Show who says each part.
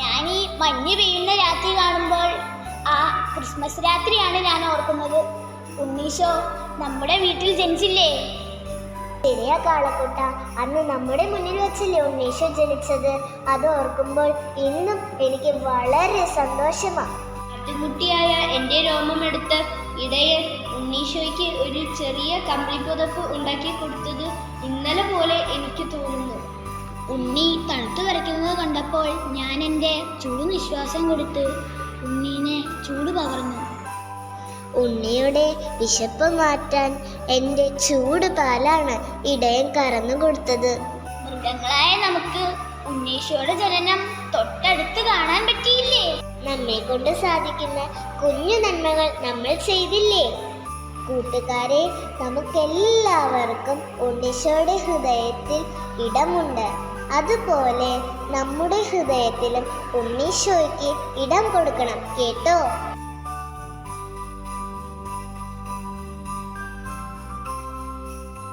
Speaker 1: ഞാൻ ഈ മഞ്ഞ് പെയ്യുന്ന രാത്രി കാണുമ്പോൾ ആ ക്രിസ്മസ് രാത്രിയാണ് ഞാൻ ഓർക്കുന്നത്. ഉണ്ണീശോ നമ്മുടെ വീട്ടിൽ ജനിച്ചില്ലേ?
Speaker 2: ശരിയാ കാളക്കൂട്ട. അന്ന് നമ്മുടെ മുന്നിൽ വെച്ചല്ലേ ഉണ്ണീശോ ജനിച്ചത്? അത് ഓർക്കുമ്പോൾ ഇന്നും എനിക്ക് വളരെ സന്തോഷമാണ്
Speaker 1: ആട്ടുകുട്ടിയായ എന്റെ രോമമെടുത്ത് ഇടയിൽ ഉണ്ണീശോയ്ക്ക് ഒരു ചെറിയ കമ്പിളിപ്പുതപ്പ് ഉണ്ടാക്കി കൊടുത്തത് ഇന്നലെ പോലെ എനിക്ക് തോന്നുന്നു. ഉണ്ണി തണുത്തു വരയ്ക്കുന്നത് കണ്ടപ്പോൾ ഞാൻ എന്റെ ചൂട് നിശ്വാസം കൊടുത്ത് ഉണ്ണീനെ ചൂട് പകർന്നു.
Speaker 2: ഉണ്ണിയുടെ വിശപ്പ് മാറ്റാൻ എന്റെ ചൂട് പാലാണ് ഇടയം കറന്നു കൊടുത്തത്.
Speaker 1: മൃഗങ്ങളായ നമുക്ക് ഉണ്ണീശോടെ ജനനം തൊട്ടടുത്ത് കാണാൻ പറ്റിയില്ലേ?
Speaker 2: നമ്മെ കൊണ്ട് സാധിക്കുന്ന കുഞ്ഞു നന്മകൾ നമ്മൾ ചെയ്തില്ലേ? കൂട്ടുകാരെ നമുക്കെല്ലാവർക്കും ഉണ്ണീശോയുടെ ഹൃദയത്തിൽ ഇടമുണ്ട്. അതുപോലെ നമ്മുടെ ഹൃദയത്തിലും ഉണ്ണീശോയ്ക്ക് ഇടം കൊടുക്കണം കേട്ടോ.